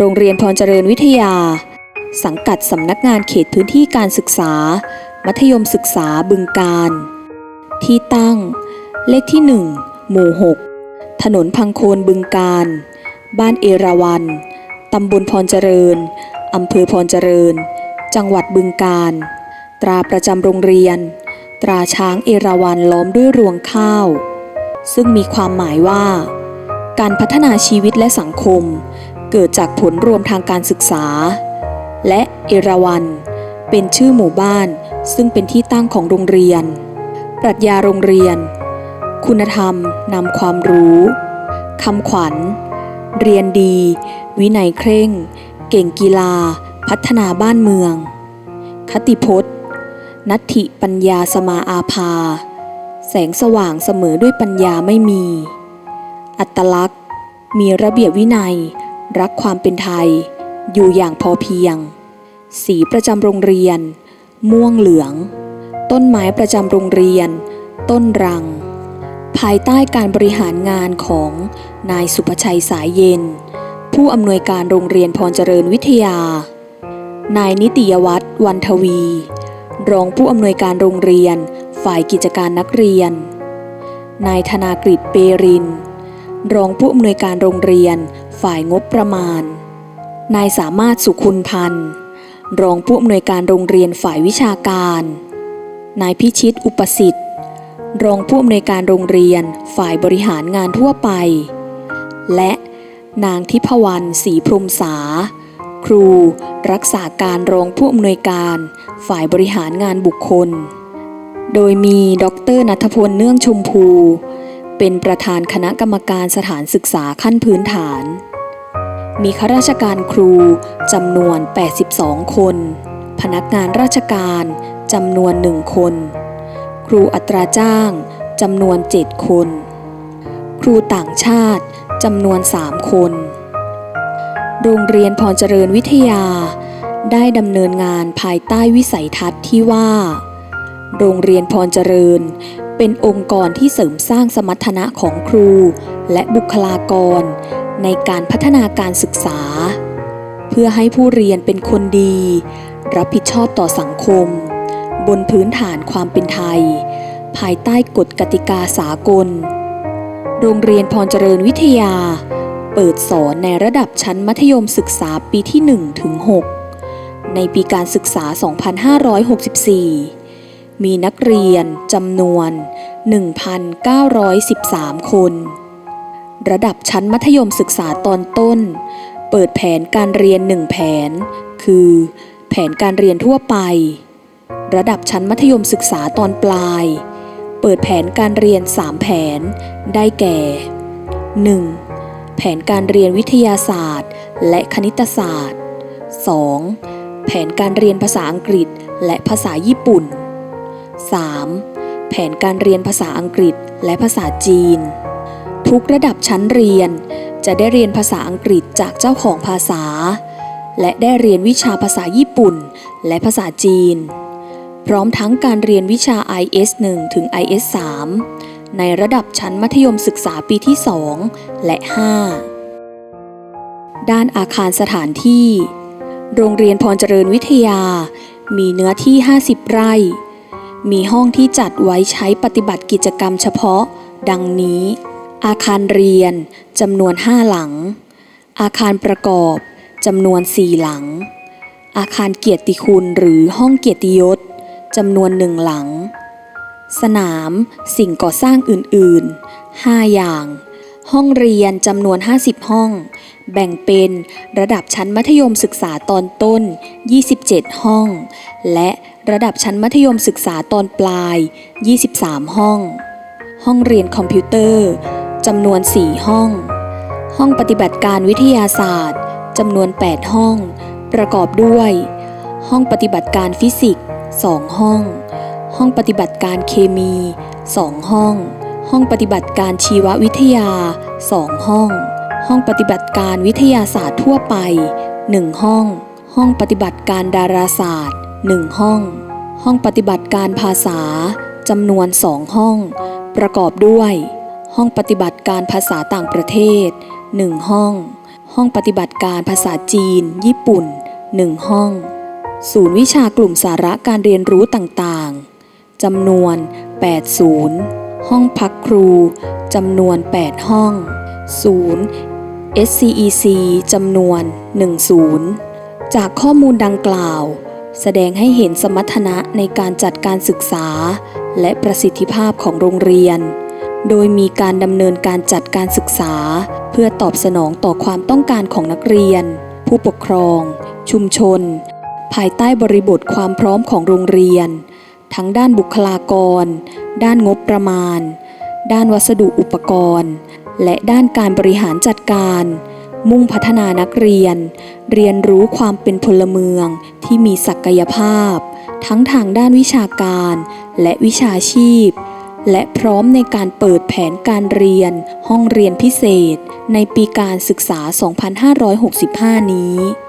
โรงเรียนพรเจริญวิทยา สังกัดสำนักงานเขตพื้นที่การศึกษา มัธยมศึกษาบึงการ ที่ตั้ง เลขที่ 1 หมู่ 6 ถนนพังโคนบึงการ บ้านเอราวัน ตำบลพรเจริญ อำเภอพรเจริญ จังหวัดบึงการ ตราประจำโรงเรียน ตราช้างเอราวันล้อมด้วยรวงข้าว ซึ่งมีความหมายว่าการพัฒนาชีวิตและสังคม เกิดจากผลรวมทางการศึกษา และเอราวัน เป็นชื่อหมู่บ้านซึ่งเป็นที่ตั้งของโรงเรียน ปรัชญาโรงเรียน คุณธรรมนำความรู้คำขวัญ เรียนดี วินัยเคร่ง เก่งกีฬา พัฒนาบ้านเมือง คติพจน์ นัตถิปัญญาสมาอาภา แสงสว่างเสมอด้วยปัญญาไม่มี อัตลักษณ์ มีระเบียบวินัย รักความเป็นไทย อยู่อย่างพอเพียง สีประจำโรงเรียน ม่วงเหลือง ต้นไม้ประจำโรงเรียน ต้นรัง ภายใต้การบริหารงานของนายสุภชัยสายเย็น ผู้อำนวยการโรงเรียนพรเจริญวิทยา นายนิติยวัฒน์วันทวี รองผู้อำนวยการโรงเรียน ฝ่ายกิจการนักเรียน นายธนากฤษเปริน รองผู้อำนวยการโรงเรียน ฝ่ายงบประมาณ นายสามารถสุขุนพันธ์ รองผู้อำนวยการโรงเรียนฝ่ายวิชาการ นายพิชิตอุปสิทธิ์ รองผู้อำนวยการโรงเรียนฝ่ายบริหารงานทั่วไป และนางทิพวรรณศรีพรมสาครูรักษาการรองผู้อำนวยการฝ่ายบริหารงานบุคคล โดยมีดรนัทพลเนื่องชมพู เป็นประธานคณะกรรมการสถานศึกษาขั้นพื้นฐาน มีข้าราชการครูจำนวน 82 คน พนักงานราชการจำนวนหนึ่งคน ครูอัตราจ้างจำนวน 7 คน ครูต่างชาติจำนวน 3 คน โรงเรียนพรเจริญวิทยา ได้ดำเนินงานภายใต้วิสัยทัศน์ที่ว่า โรงเรียนพรเจริญเป็นองค์กรที่เสริมสร้างสมรรถนะของครูและบุคลากร ในการพัฒนาการศึกษา เพื่อให้ผู้เรียนเป็นคนดี รับผิดชอบต่อสังคม บนพื้นฐานความเป็นไทย ภายใต้กฎกติกาสากล โรงเรียนพรเจริญวิทยา เปิดสอนในระดับชั้นมัธยมศึกษาปีที่1ถึง6ในปีการศึกษา 2564 มีนักเรียนจำนวน 1,913 คน ระดับชั้นมัธยมศึกษาตอนต้น เปิดแผนการเรียน1แผน คือ แผนการเรียนทั่วไป ระดับชั้นมัธยมศึกษาตอนปลาย เปิดแผนการเรียน 3 แผน ได้แก่ 1. แผนการเรียนวิทยาศาสตร์ และคณิตศาสตร์ 2. แผนการเรียนภาษาอังกฤษและภาษาญี่ปุ่น 3. แผนการเรียนภาษาอังกฤษและภาษาจีน ทุกระดับชั้นเรียน จะได้เรียนภาษาอังกฤษจากเจ้าของภาษา และได้เรียนวิชาภาษาญี่ปุ่น และภาษาจีน พร้อมทั้งการเรียนวิชา IS 1 ถึง IS 3 ในระดับชั้นมัธยมศึกษาปีที่ 2 และ 5 ด้านอาคารสถานที่ โรงเรียนพรเจริญวิทยา มีเนื้อที่ 50 ไร่ มีห้องที่จัดไว้ใช้ปฏิบัติกิจกรรมเฉพาะ ดังนี้ อาคารเรียนจำนวน5หลัง อาคารประกอบจำนวน4หลัง อาคารเกียรติคุณหรือห้องเกียรติยศจำนวนหนึ่งหลัง สนามสิ่งก่อสร้างอื่นๆ 5 อย่าง ห้องเรียนจำนวน 50 ห้อง แบ่งเป็นระดับชั้นมัธยมศึกษาตอนต้น 27 ห้อง และระดับชั้นมัธยมศึกษาตอนปลาย 23 ห้อง ห้องเรียนคอมพิวเตอร์ จำนวน 4 ห้อง ห้องปฏิบัติการวิทยาศาสตร์จำนวน 8 ห้อง ประกอบด้วย ห้องปฏิบัติการฟิสิกส์ 2 ห้อง ห้องปฏิบัติการเคมี 2 ห้อง ห้องปฏิบัติการชีววิทยา 2 ห้อง ห้องปฏิบัติการวิทยาศาสตร์ทั่วไป 1 ห้อง ห้องปฏิบัติการดาราศาสตร์ 1 ห้อง ห้องปฏิบัติการภาษาจำนวน 2 ห้อง ประกอบด้วย ห้องปฏิบัติการภาษาต่างประเทศ 1 ห้อง ห้องปฏิบัติการภาษาจีน ญี่ปุ่น 1 ห้อง ศูนย์วิชากลุ่มสาระการเรียนรู้ต่างๆจำนวน 8 ศูนย์ ห้องพักครูจำนวน 8 ห้อง ศูนย์ SCEC จำนวน 1 ศูนย์ จากข้อมูลดังกล่าว แสดงให้เห็นสมรรถนะในการจัดการศึกษา และประสิทธิภาพของโรงเรียน โดยมีการดำเนินการจัดการศึกษา เพื่อตอบสนองต่อความต้องการของนักเรียน ผู้ปกครอง ชุมชน ภายใต้บริบทความพร้อมของโรงเรียน ทั้งด้านบุคลากร ด้านงบประมาณ ด้านวัสดุอุปกรณ์ และด้านการบริหารจัดการ มุ่งพัฒนานักเรียน เรียนรู้ความเป็นพลเมืองที่มีศักยภาพ ทั้งทางด้านวิชาการ และวิชาชีพ และพร้อมในการเปิดแผนการเรียน ห้องเรียนพิเศษ ในปีการศึกษา 2565 นี้